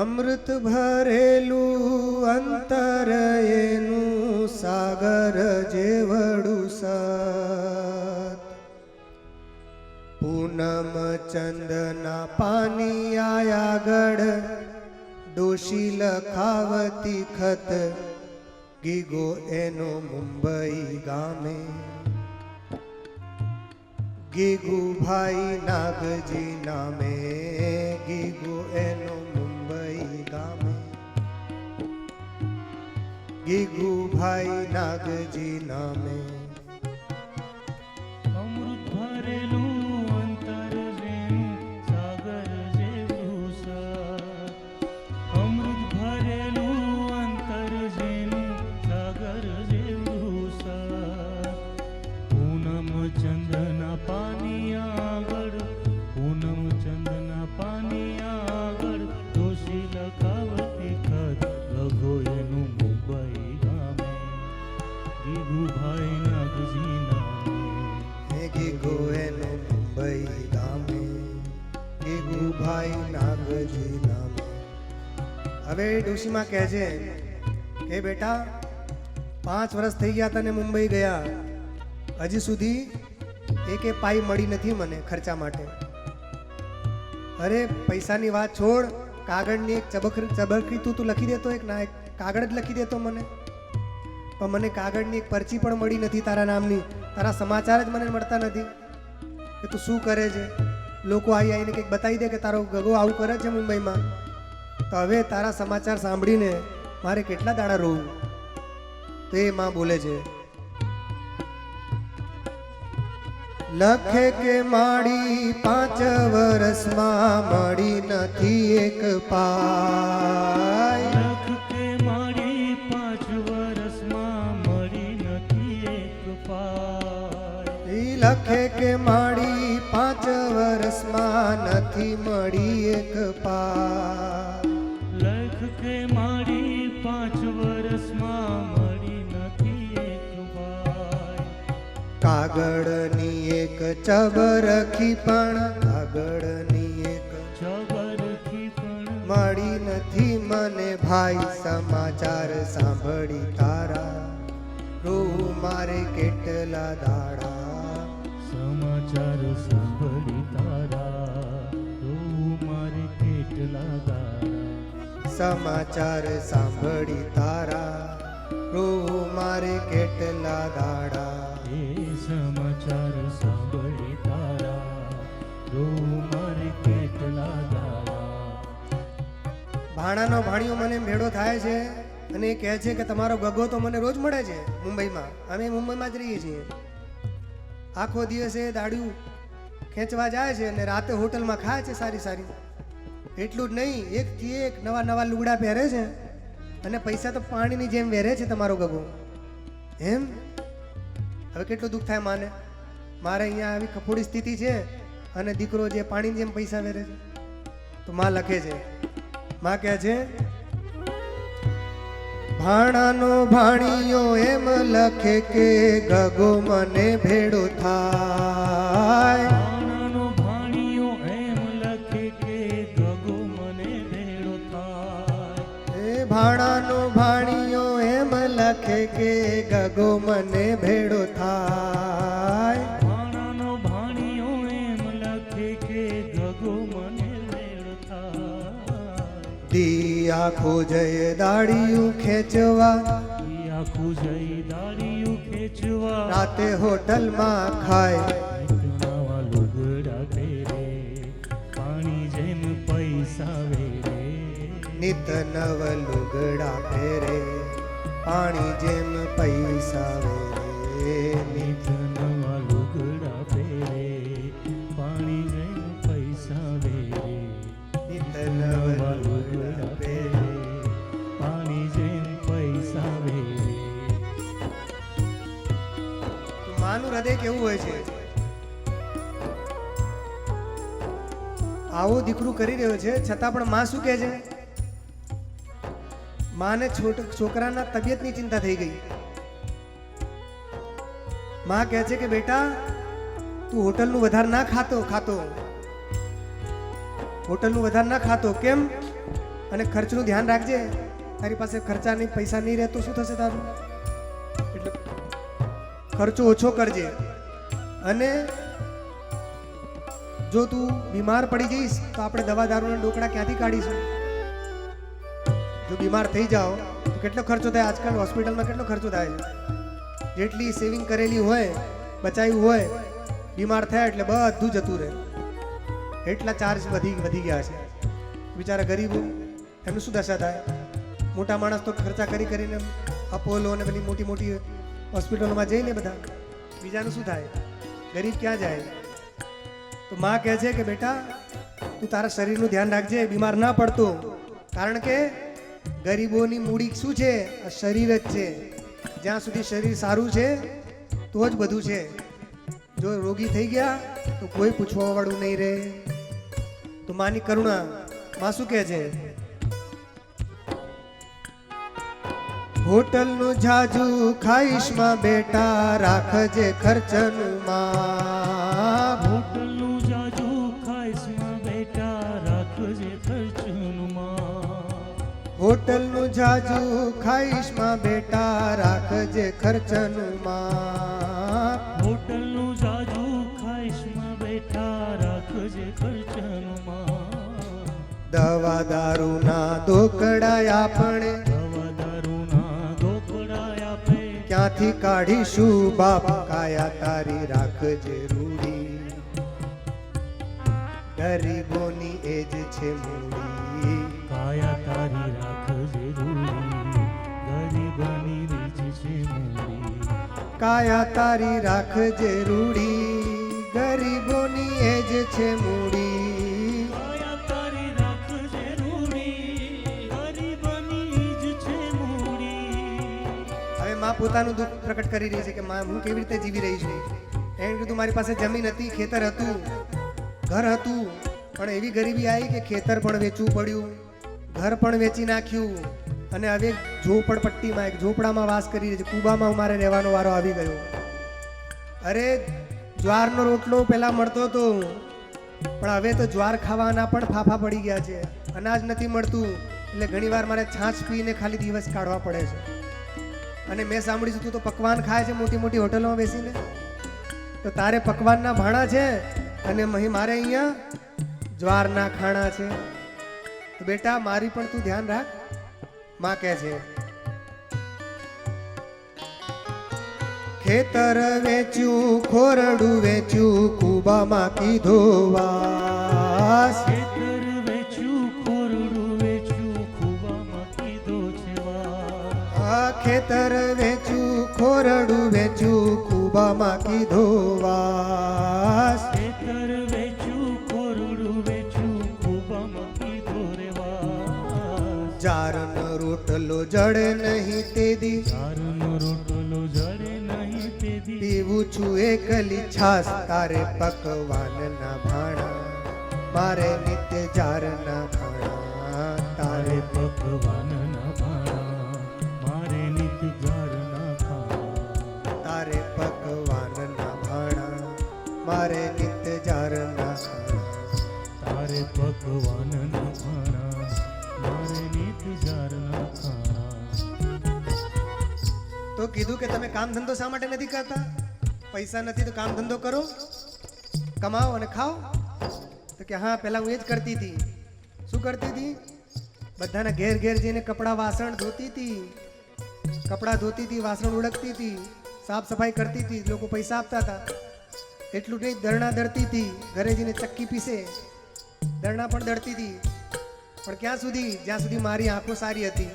અમૃત ભરેલું અંતર એનું સાગર જેવડું સત. પૂનમ ચંદના પાણી આયા ગઢ ડોશી લખાવતી ખત, ગીગો એનો મુંબઈ ગામે. ગીગુભાઈ નાગજી નામે ગીગુ એનો ગીગુભાઈ નાગજી નામે. ગીગુ એનું મુંબઈ ગામે ગીગુભાઈ નાગજી નામે. હવે ડોશીમાં કહે છે કે બેટા, પાંચ વર્ષ થઈ ગયા તને મુંબઈ ગયા. હજી સુધી એકે પાઈ મળી નથી મને ખર્ચા માટે. અરે, પૈસાની વાત છોડ, કાગળની એક ચબક ચબકરી તું તું લખી દેતો એક ના, એક કાગળ જ લખી દેતો મને. પણ મને કાગળની એક પરચી પણ મળી નથી તારા નામની. તારા સમાચાર જ મને મળતા નથી કે તું શું કરે છે. લોકો આવી આવીને કંઈક બતાવી દે કે તારો ગગો આવું કરે છે મુંબઈમાં. તો હવે તારા સમાચાર સાંભળીને મારે કેટલા દાડા રોવું? તો એ માં બોલે છે, લખે કે માડી પાંચ વર્ષમાં મળી નથી એક પાય. વર્ષમાં નથી મળી એક પા લખ કે મારી પાંચ વર્ષમાં મળી નથી એક પાય કાગળની એક ચબરખી પણ કાગળની એક જબરથી પણ મળી નથી મને ભાઈ સમાચાર સાંભળી તારા રૂ મારે કેટલા દાડા સમાચાર સાંભળી કેટલા તારા સમાચાર સાંભળી તારા રૂ મારે કેટલા દાડા એ સમાચાર સાંભળી તારા રોવું મારે કેટલા દાડા ભાણાનો ભાણિયો મને ભેડો થાય છે અને એ કહે છે કે તમારો ગગો તો મને રોજ મળે છે મુંબઈમાં. અમે મુંબઈમાં જ રહીએ છીએ. આખો દિવસે દાડિયું ખેંચવા જાય છે અને રાતે હોટલમાં ખાય છે સારી સારી. એટલું જ નહીં, એકથી એક નવા નવા લુગડા પહેરે છે અને પૈસા તો પાણીની જેમ વહેરે છે તમારો ગગો. એમ? હવે કેટલું દુઃખ થાય માને? મારે અહીંયા આવી કફોડી સ્થિતિ છે અને દીકરો જે પાણીની જેમ પૈસા વેરે છે. તો માં લખે છે, માં કહે છે, ભાણાનો ભાણિયો એમ લખે કે ગગો મને ભેડો થાય. ભાણાનો ભાણિયો એમ લખે કે ગગો મને ભેડો થાય. ભાણાનો ભાણિયો એમ લખે કે ગગો મને ભેળો થાય. દી આખો જય દાડિયું ખેંચવા આખું જઈ દાળિયું ખેંચવા રાતે હોટલમાં ખાય. લુગડા પહેરે પાણી જેમ પૈસા વેરે નિત નવ લુગડા પહેરે પાણી જેમ પૈસા વેરે. નિત નવ લુગડા પહેરે પાણી જેમ પૈસા વેરે. નિત નવ લુગડા પહેરે પાણી જેમ પૈસા વેરે. માનું હૃદય કેવું હોય છે? આવું દીકરું કરી રહ્યો છે છતાં પણ માં શું કહે છે? માને છોકરાના તબિયતની ચિંતા થઈ ગઈ. માં કહે છે કે બેટા, તું હોટલનું વધારે ના ખાતો ખાતો. હોટલનું વધારે ના ખાતો. કેમ? અને ખર્ચનું ધ્યાન રાખજે. તારી પાસે ખર્ચા નહીં પૈસા નહીં રહેતો, શું થશે તારું? એટલે ખર્ચો ઓછો કરજે. અને જો તું બીમાર પડી જઈશ, તો આપણે દવા દારૂના ડોકડા ક્યાંથી કાઢીશું? જો બીમાર થઈ જાઓ, તો કેટલો ખર્ચો થાય? આજકાલ હોસ્પિટલમાં કેટલો ખર્ચો થાય છે? જેટલી સેવિંગ કરેલી હોય બચાવ્યું હોય, બીમાર થયા એટલે બધું જતું રહે. એટલા ચાર્જ વધી વધી ગયા છે. બિચારા ગરીબો એમનું શું દશા થાય? મોટા માણસ તો ખર્ચા કરી કરીને અપોલો અને પેલી મોટી મોટી હોસ્પિટલોમાં જઈને બધા. બીજાનું શું થાય? ગરીબ ક્યાં જાય? તો માં કહે છે કે, બેટા, તું તારા શરીરનું ધ્યાન રાખજે, બીમાર ના પડતો. કારણ કે ગરીબોની મૂડી શું છે? શરીર જ છે. જ્યાં સુધી શરીર સારું છે, તો જ બધું છે. જો રોગી થઈ ગયા, તો કોઈ પૂછવા વાળું નહીં રહે. તો માની કરુણા, માં શું કહે છે? હોટલનું જાજુ ખાઈશમાં બેટા, રાખજે ખર્ચનું માં હોટલનું જાજુ ખાઈશમાં બેટા રાખજે ખર્ચનું માં હોટલનું જાજુ ખાઈશમાં બેટા રાખજે ખર્ચનું માં દવા દારૂના દોકડા આપણે. દવા દારૂના ધોકડા આપે. ક્યાંથી કાઢીશું બાપ કાયા તારી રાખજે રૂડી. ગરીબોની એ જ છે મૂડી. કાયા તારી રાખજે રૂડી ગરીબની રીત છે મૂડી. કાયા તારી રાખજે રૂડી. ગરીબોની એ જ છે મૂડી. કાયા તારી રાખજે રૂડી. ગરીબની જ છે મૂડી. હવે માં પોતાનું દુઃખ પ્રકટ કરી રહી છે કે માં હું કેવી રીતે જીવી રહી છું? એમ કીધું મારી પાસે જમીન હતી ખેતર હતું ઘર હતું પણ એવી ગરીબી આવી કે ખેતર પણ વેચવું પડ્યું. ઘર પણ વેચી નાખ્યું. અને હવે ઝોપડપટ્ટીમાં એક ઝોપડામાં વાસ કરી રહી છે. કુબામાં મારે રહેવાનો વારો આવી ગયો. અરે, જ્વારનો રોટલો પહેલા મળતો હતો. પણ હવે તો જ્વાર ખાવાના પણ ફાફા પડી ગયા છે. અનાજ નથી મળતું. એટલે ઘણીવાર મારે છાશ પીને ખાલી દિવસ કાઢવા પડે છે. અને મેં સાંભળ્યું છું, તું તો પકવાન ખાય છે મોટી મોટી હોટલોમાં બેસીને. તો તારે પકવાનના ભાણા છે? અને મારે અહીંયા જ્વારના ખાણા છે. તો બેટા મારી પણ તું ધ્યાન રાખ. માં કહે છે ખેતર વેચ્યું ખોરડું વેચ્યું કુબામાં કીધો વાસ. ખેતર વેચ્યું ખોરડું વેચ્યું ખુબામાં કીધો છે આ ખેતર વેચ્યું ખોરડું વેચ્યું કુબામાં કીધો વાસ. ખેતર રોટલો જડે નહીં તે દી ચારનો રોટલો જડે નહીં તે દી પીવું છું એકલી છાસ તારે પકવાનના ભાણા મારે નિત્ય જારના ખાણા તારે તારે પકવાનના ભાણા મારે નિત જારના ખાણા તારે પકવાનના ભાણા મારે નિત્ય જારના ખાણા તારે પકવાનના તો કીધું કે તમે કામ ધંધો શા માટે નથી કરતા? પૈસા નથી તો કામ ધંધો કરો, કમાઓ અને ખાઓ. તો કે હા, પહેલાં હું એ જ કરતી હતી. શું કરતી હતી? બધાના ઘેર ઘેર જઈને કપડાં વાસણ ધોતી હતી. કપડાં ધોતી હતી, વાસણ ઉડકતી હતી, સાફ સફાઈ કરતી હતી, લોકો પૈસા આપતા હતા. એટલું નહીં, દરણા દળતી હતી, ઘરે જઈને ચક્કી પીસે. દરણા પણ દળતી હતી. પણ ક્યાં સુધી? જ્યાં સુધી મારી આંખો સારી હતી.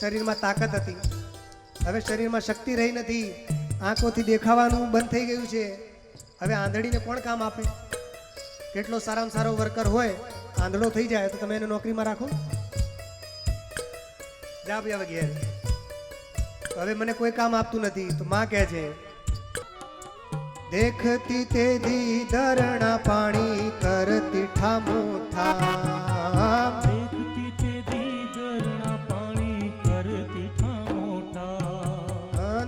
શરીરમાં તાકાત હતી. હવે શરીરમાં શક્તિ રહી નથી. આંખોથી દેખાવાનું બંધ થઈ ગયું છે. હવે આંધળીને કોણ કામ આપે? કેટલો સારામાં સારો વર્કર હોય, આંધળો થઈ જાય તો તમે એને નોકરીમાં રાખો. જા ભાઈ હવે મને કોઈ કામ આપતું નથી. તો માં કહે છે, દેખતી તે ધરણા પાણી કરતી ઠામો ઠામ.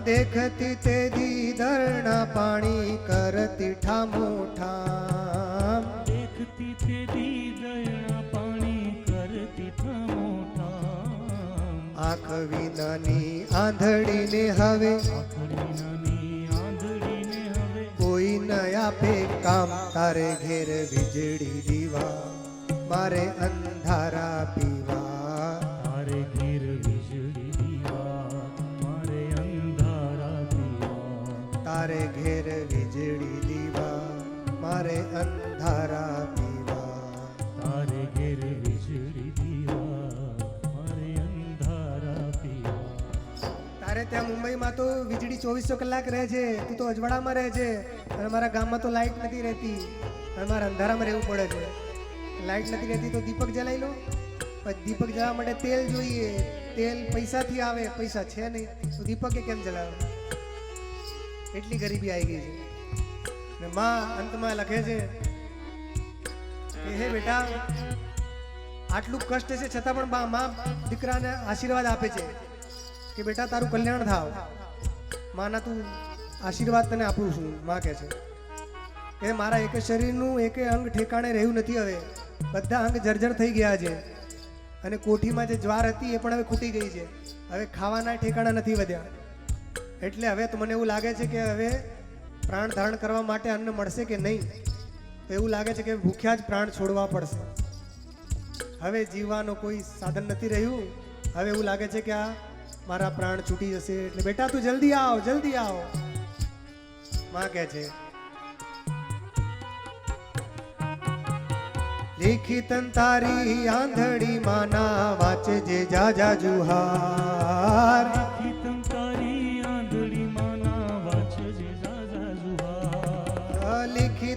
દેખતી તે દી ધરણા પાણી કરતી ઠામો ઠામ. દેખતી તે દીગરના પાણી કરતી મોટા આંખ વિનાની આંધળીને હવે કોઈ ન આપે કામ. તારે ઘેર વીજળી દીવા. મારે અંધારા પીવા તારે ઘેર વીજળી દીવા મારે અંધારા પીવા. તારે ઘેર વીજળી દીવા મારે અંધારા પીવા. તારે ત્યાં મુંબઈમાં તો વીજળી ચોવીસો કલાક રહે છે તું તો અજવાળામાં રહે છે. અને મારા ગામમાં તો લાઇટ નથી રહેતી અને મારે અંધારામાં રહેવું પડે છે. લાઈટ નથી રહેતી તો દીપક જલાવી લો. પછી દીપક જવા માટે તેલ જોઈએ તેલ પૈસાથી આવે પૈસા છે નહીં. તો દીપકે કેમ જલાવે? એટલી ગરીબી આવી ગઈ છે. ને માં અંતમાં લખે છે કે, હે બેટા, આટલું કષ્ટ છે, છતાં પણ માં દીકરાને આશીર્વાદ આપે છે કે, બેટા, તારું કલ્યાણ થાવ. માના તું આશીર્વાદ તને આપું છું, માં કહે છે. કે મારા એક શરીરનું એક અંગ ઠેકાણે રહ્યું નથી હવે. બધા અંગ જર્જર થઈ ગયા છે. અને કોઠીમાં જે જ્વાર હતી એ પણ હવે ખૂટી ગઈ છે. હવે ખાવાના ઠેકાણા નથી વધ્યા. એટલે હવે તો મને એવું લાગે છે કે હવે પ્રાણ ધારણ કરવા માટે અન્ન મળશે કે નહીં? તો એવું લાગે છે કે ભૂખ્યા જ પ્રાણ છોડવા પડશે. હવે જીવવાનો કોઈ સાધન નથી રહ્યું. હવે એવું લાગે છે કે આ મારા પ્રાણ છૂટી જશે. એટલે બેટા તું જલ્દી આવ જલ્દી આવ. માં કહે છે, લેખિત તારી આંધળી માના વાંચે જે જાજા જુહાર.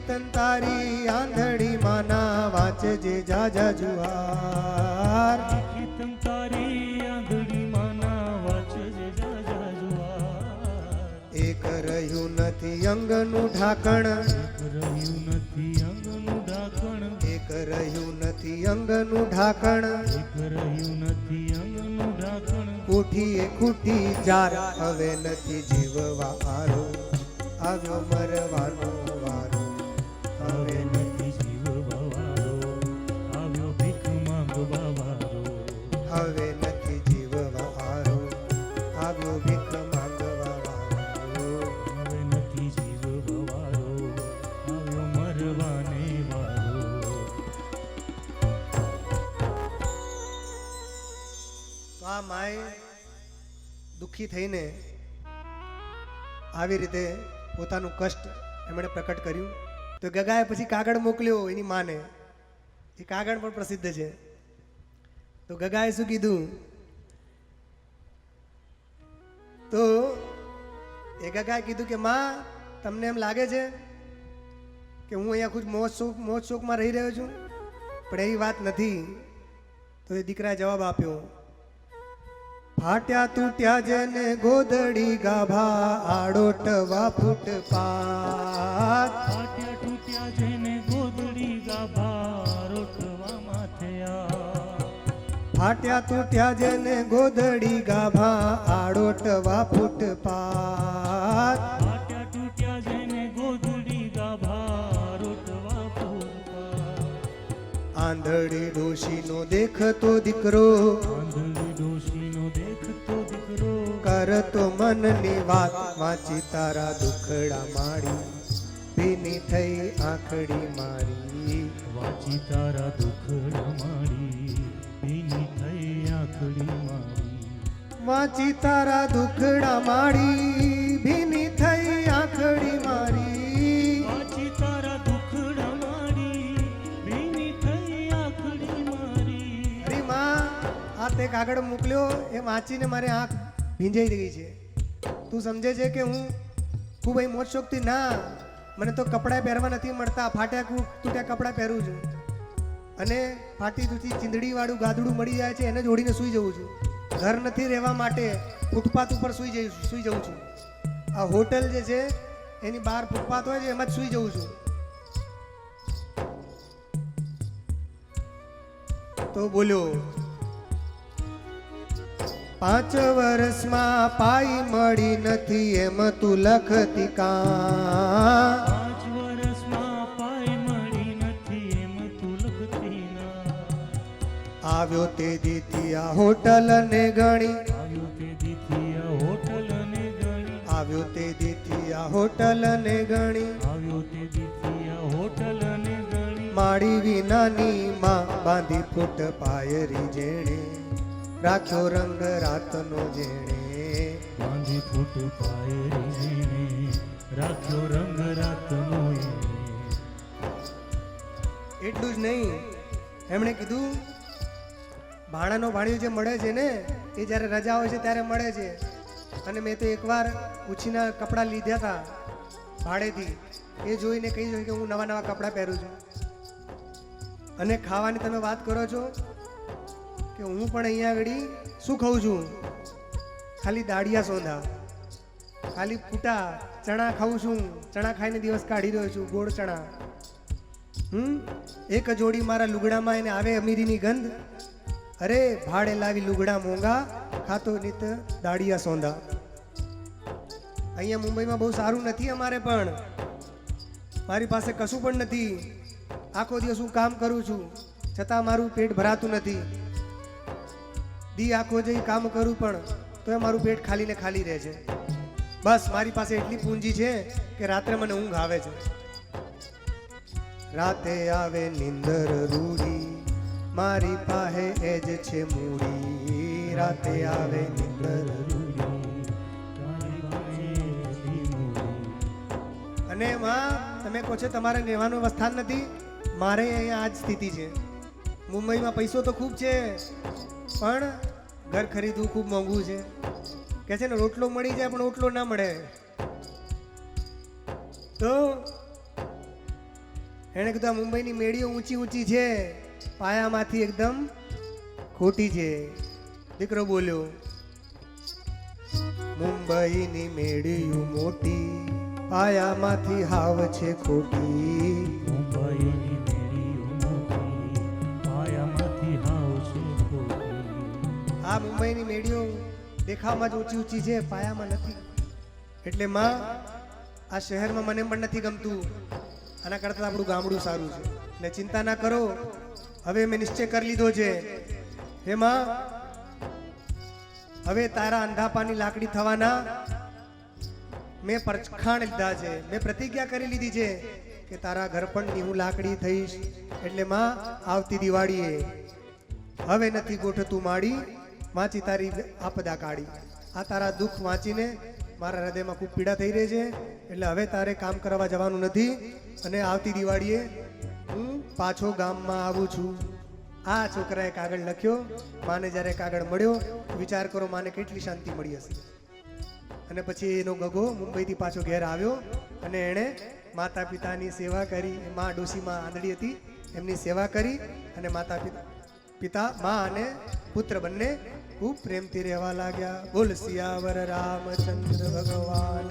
લિખિત તારી આંધળી માના વાંચજે જાજા જુહાર કીર્તન તારી આંધળી માના વાંચજે ઝાઝા જુહાર એક રહ્યું નથી અંગનું ઢાંકણ. એક રહ્યું નથી અંગનું ઢાંકણ. એક રહ્યું નથી અંગનું ઢાંકણ. એક રહ્યું નથી અંગનું ઢાંકણ. કોઠીએ ખૂટી જાર હવે નથી જીવવા આરો આવ્યો મરવાનો. તો દુઃખી થઈને આવી રીતે પોતાનું કષ્ટ એમણે પ્રકટ કર્યું. તો ગગાએ પછી કાગળ મોકલ્યો એની માને. એ કાગળ પણ પ્રસિદ્ધ છે. તો ગગાએ શું કીધું? તો એ ગગાએ કીધું કે, માં, તમને એમ લાગે છે કે હું અહીંયા ખુદ મોજ શોખ મોજ શોખમાં રહી રહ્યો છું? પણ એવી વાત નથી. તો એ દીકરાએ જવાબ આપ્યો ફાટ્યા તૂટ્યા જેને ગોદડી ગાભા આડોટવા ફૂટપાથ ફાટ્યા તૂટ્યા જેને ગોદડી ગાભા રોટવા માથયા ફાટ્યા તૂટ્યા જેને ગોદડી ગાભા આડોટવા ફૂટપાથ આંધળી ડોશીનો દેખતો દીકરો. આંધળી ડોશીનો દેખતો દીકરો. કરતો મનની વાત વાંચી તારા દુખડા માડી ભીની થઈ આંખડી મારી. વાંચી તારા દુખડા માડી ભીની થઈ આંખડી મારી. વાંચી તારા દુખડા માડી ભીની આ તે કાગળ મોકલ્યો, એ વાંચીને મારી આંખ ભીંજાઈ ગઈ છે. તું સમજે છે કે હું ખૂબ અહીં મોજ શોખથી ના, મને તો કપડાં પહેરવા નથી મળતા, ફાટ્યા તૂટ્યા કપડાં પહેરું છું. અને ફાટી તૂટી ચીંદડીવાળું ગાદડું મળી જાય છે, એને જોડીને સૂઈ જઉં છું. ઘર નથી રહેવા માટે ફૂટપાથ ઉપર સૂઈ જઈ, સૂઈ જઉં છું. આ હોટલ જે છે, એની બહાર ફૂટપાથ હોય છે, એમાં જ સૂઈ જઉં છું. તો બોલ્યો પાંચ વર્ષમાં પાઈ મળી નથી એમ તું લખતી કાં? પાંચ વર્ષમાં પાઈ મળી નથી એમ તું લખતી ના. આવ્યો તે દીતિયા હોટલ ને ગણી. આવ્યો તે દીથિયા હોટલ ને ગણી. આવ્યો તે દીતિયા હોટલ ને ગણી. આવ્યો તે દીથિયા હોટલ ને ગણી. માડી વિનાની માં બાંધી ફૂટ પાયરી જેણે. રાખ્યો રંગ રાતનો જેણે. બાંધી ફૂટ ઝીણે રાખ્યો રંગ રાતનો એટલું જ નહીં એમણે કીધું ભાણાનો ભાણિયો જે મળે છે ને એ જ્યારે રજા હોય છે ત્યારે મળે છે. અને મેં તો એકવાર ઉછીના કપડાં લીધા હતા ભાડેથી. એ જોઈને કહી જોયું કે હું નવા નવા કપડાં પહેરું છું. અને ખાવાની તમે વાત કરો છો કે હું પણ અહીંયા આગળ શું ખાઉં છું? ખાલી દાળિયા સોંધા ખાલી ફૂટા ચણા ખાઉં છું. ચણા ખાઈને દિવસ કાઢી રહ્યો છું, ગોળ ચણા. હમ? એક જોડી મારા લુગડામાં એને આવે અમીરીની ગંધ. અરે, ભાડે લાવી લુગડા મોંઘા, ખાતો નિત દાડિયા સોંધા અહીંયા મુંબઈમાં બહુ સારું નથી અમારે પણ. મારી પાસે કશું પણ નથી. આખો દિવસ હું કામ કરું છું. છતાં મારું પેટ ભરાતું નથી. દી આખો જઈ કામ કરું પણ તોય મારું પેટ ખાલી ને ખાલી રહે છે. બસ, મારી પાસે એટલી પૂંજી છે કે રાત્રે મને ઊંઘ આવે છે. રાતે આવે નિંદર રૂડી મારી પાસે એ જ છે મૂડી. રાતે આવે નિંદર અને માં, તમે કહો છો તમારે રહેવાનું સ્થાન નથી? મારે અહીંયા આ જ સ્થિતિ છે. મુંબઈમાં પૈસો તો ખૂબ છે, પણ ઘર ખરીદવું ખૂબ મોંઘું છે. કે છે ને, રોટલો મળી જાય પણ રોટલો ના મળે. તો એણે કીધું મુંબઈની મેળીઓ ઊંચી ઊંચી છે, પાયામાંથી એકદમ ખોટી છે. દીકરો બોલ્યો, મુંબઈની મેળીઓ મોટી, પાયામાંથી હાવ છે ખોટી. મુંબઈની આ મુંબઈની મેળીઓ દેખાવમાં જ ઊંચી ઊંચી છે, પાયામાં નથી. એટલે માં, આ શહેરમાં મને પણ નથી ગમતું. આના કરતાં આપણું ગામડું સારું છે. ને ચિંતા ના કરો. હવે મેં નિશ્ચય કરી લીધો છે. હે માં, હવે તારા અંધાપાની લાકડી થવાના મેં પરખાણ લીધા છે. મેં પ્રતિજ્ઞા કરી લીધી છે કે તારા ઘર પણ હું લાકડી થઈશ. એટલે માં, આવતી દિવાળીએ હવે નથી ગોઠતું માડી. વાંચી તારી આપદા કાઢી. આ તારા દુઃખ વાંચીને મારા હૃદયમાં ખૂબ પીડા થઈ રહી છે. એટલે હવે તારે કામ કરવા જવાનું નથી. અને આવતી દિવાળીએ હું પાછો ગામમાં આવું છું. આ છોકરાએ કાગળ લખ્યો. માને જ્યારે કાગળ મળ્યો, વિચાર કરો માને કેટલી શાંતિ મળી હશે. અને પછી એનો ગગો મુંબઈથી પાછો ઘેર આવ્યો અને એણે માતા પિતાની સેવા કરી. મા ડોસીમાં આંધળી હતી. એમની સેવા કરી અને માતા પિતા પિતા મા અને પુત્ર બંને ખૂબ પ્રેમથી રહેવા લાગ્યા બોલ સિયાવર રામચંદ્ર ભગવાન